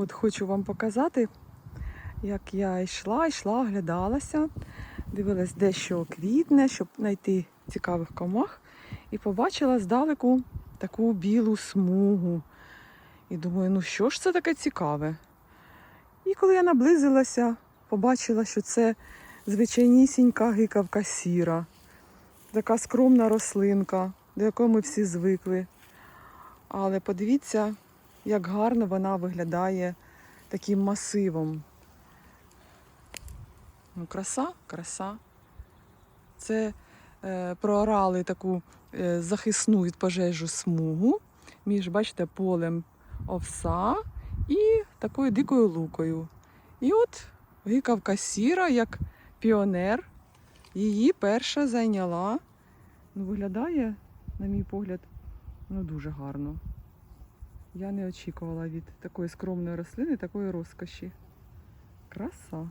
От хочу вам показати, як я йшла, йшла, оглядалася, дивилась, де що квітне, щоб знайти цікавих комах. І побачила здалеку таку білу смугу. І думаю, ну що ж це таке цікаве? І коли я наблизилася, побачила, що це звичайнісінька гикавка сіра, така скромна рослинка, до якої ми всі звикли. Але подивіться, як гарно вона виглядає таким масивом. Ну, краса, краса. Це е, проорали таку е, захисну від пожежу смугу між, бачите, полем овса і такою дикою лукою. І от гикавка сіра, як піонер, її перша зайняла. Ну, виглядає, на мій погляд, ну дуже гарно. Я не очікувала від такої скромної рослини, такої розкоші. Краса.